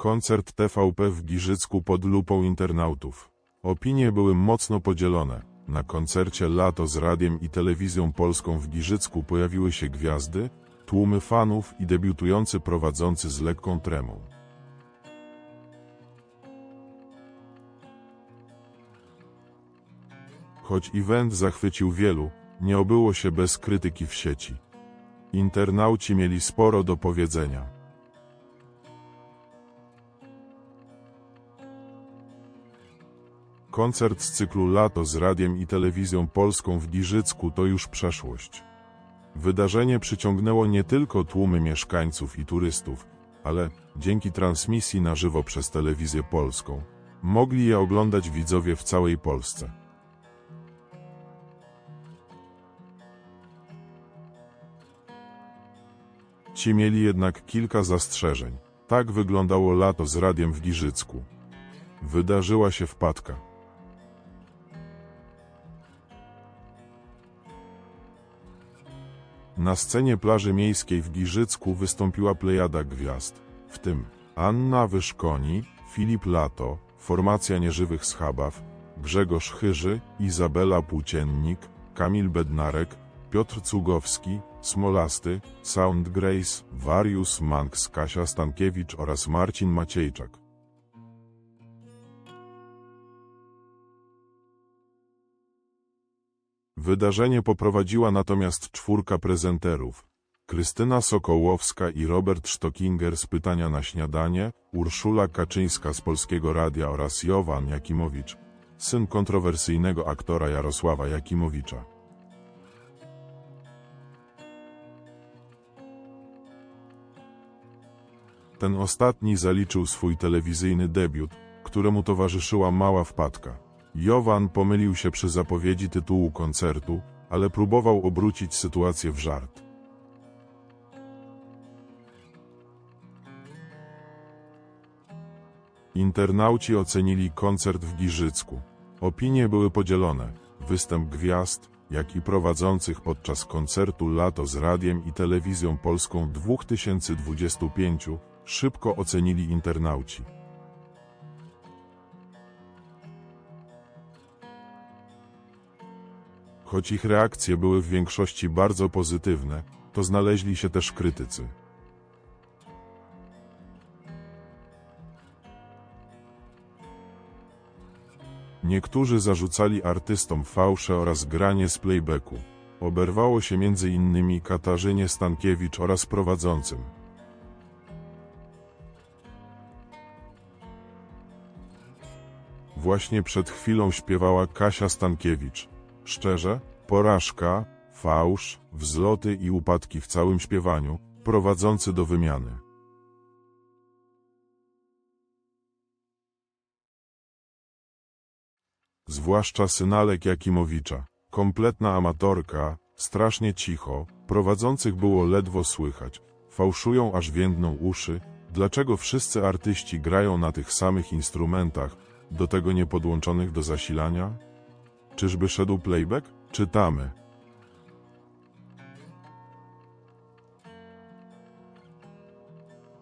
Koncert TVP w Giżycku pod lupą internautów. Opinie były mocno podzielone. Na koncercie Lato z radiem i telewizją polską w Giżycku pojawiły się gwiazdy, tłumy fanów i debiutujący prowadzący z lekką tremą. Choć event zachwycił wielu, nie obyło się bez krytyki w sieci. Internauci mieli sporo do powiedzenia. Koncert z cyklu Lato z radiem i telewizją polską w Giżycku to już przeszłość. Wydarzenie przyciągnęło nie tylko tłumy mieszkańców i turystów, ale dzięki transmisji na żywo przez telewizję polską mogli je oglądać widzowie w całej Polsce. Ci mieli jednak kilka zastrzeżeń. Tak wyglądało lato z radiem w Giżycku. Wydarzyła się wpadka. Na scenie plaży miejskiej w Giżycku wystąpiła plejada gwiazd, w tym Anna Wyszkoni, Filip Lato, formacja nieżywych schabaw, Grzegorz Chyży, Izabela Płóciennik, Kamil Bednarek, Piotr Cugowski, Smolasty, Sound Grace, Warius Manx, Kasia Stankiewicz oraz Marcin Maciejczak. Wydarzenie poprowadziła natomiast czwórka prezenterów. Krystyna Sokołowska i Robert Stockinger z Pytania na Śniadanie, Urszula Kaczyńska z Polskiego Radia oraz Jowan Jakimowicz, syn kontrowersyjnego aktora Jarosława Jakimowicza. Ten ostatni zaliczył swój telewizyjny debiut, któremu towarzyszyła mała wpadka. Jowan pomylił się przy zapowiedzi tytułu koncertu, ale próbował obrócić sytuację w żart. Internauci ocenili koncert w Giżycku. Opinie były podzielone. Występ gwiazd, jak i prowadzących podczas koncertu Lato z radiem i telewizją polską 2025 szybko ocenili internauci. Choć ich reakcje były w większości bardzo pozytywne, to znaleźli się też krytycy. Niektórzy zarzucali artystom fałsze oraz granie z playbacku. Oberwało się między innymi Katarzynie Stankiewicz oraz prowadzącym. Właśnie przed chwilą śpiewała Kasia Stankiewicz. Szczerze, porażka, fałsz, wzloty i upadki w całym śpiewaniu, prowadzący do wymiany. Zwłaszcza synalek Jakimowicza. Kompletna amatorka, strasznie cicho, prowadzących było ledwo słychać. Fałszują aż więdną uszy. Dlaczego wszyscy artyści grają na tych samych instrumentach, do tego nie podłączonych do zasilania? Czyżby szedł playback? Czytamy.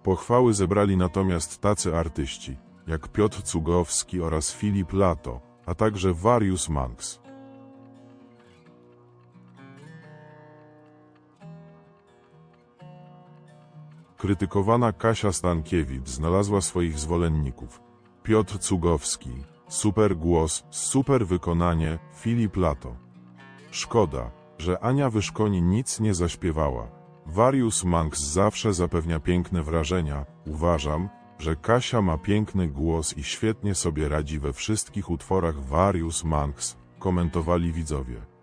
Pochwały zebrali natomiast tacy artyści, jak Piotr Cugowski oraz Filip Lato, a także Warius Manx. Krytykowana Kasia Stankiewicz znalazła swoich zwolenników. Piotr Cugowski, super głos, super wykonanie, Filip Lato. Szkoda, że Ania Wyszkoni nic nie zaśpiewała. Warius Manx zawsze zapewnia piękne wrażenia. Uważam, że Kasia ma piękny głos i świetnie sobie radzi we wszystkich utworach Warius Manx, komentowali widzowie.